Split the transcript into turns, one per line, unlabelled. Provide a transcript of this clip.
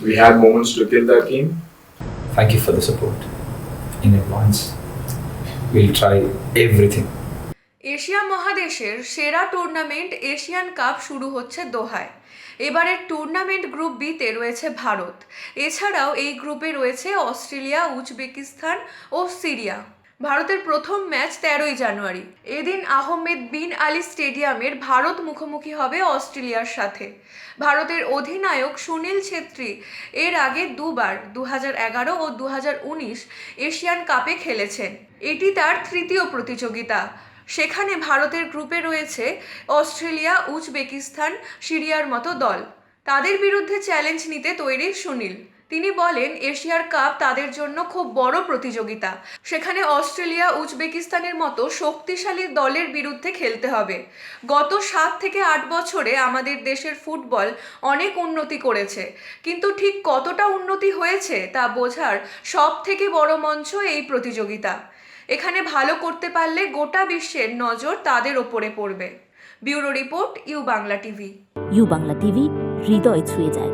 we had moments to kill that game.
Thank you for the support in advance. We'll try everything.
Asia মহাদেশের সেরা tournament Asian cup শুরু হচ্ছে দোহায় এবারের tournament group বিতে রয়েছে ভারত এছাড়াও এই গ্রুপে রয়েছে অস্ট্রেলিয়া উজবেকিস্তান ও সিরিয়া ভারতের প্রথম ম্যাচ তেরোই জানুয়ারি। এদিন আহমেদ বিন আলী স্টেডিয়ামের ভারত মুখোমুখি হবে অস্ট্রেলিয়ার সাথে। ভারতের অধিনায়ক সুনীল ছেত্রী এর আগে দুবার দু এগারো ও দু এশিয়ান কাপে খেলেছেন। এটি তার তৃতীয় প্রতিযোগিতা। সেখানে ভারতের গ্রুপে রয়েছে অস্ট্রেলিয়া, উজবেকিস্তান, সিরিয়ার মতো দল। তাদের বিরুদ্ধে চ্যালেঞ্জ নিতে তৈরি সুনীল। তিনি বলেন, এশিয়ার কাপ তাদের জন্য খুব বড় প্রতিযোগিতা। সেখানে অস্ট্রেলিয়া, উজবেকিস্তানের মতো শক্তিশালী দলের বিরুদ্ধে খেলতে হবে। গত সাত থেকে আট বছরে আমাদের দেশের ফুটবল অনেক উন্নতি করেছে। কিন্তু ঠিক কতটা উন্নতি হয়েছে তা বোঝার সব থেকে বড় মঞ্চ এই প্রতিযোগিতা। এখানে ভালো করতে পারলে গোটা বিশ্বের নজর তাদের ওপরে পড়বে। Bureau report, U Bangla TV.
U Bangla TV, হৃদয় ছুঁয়ে যায়।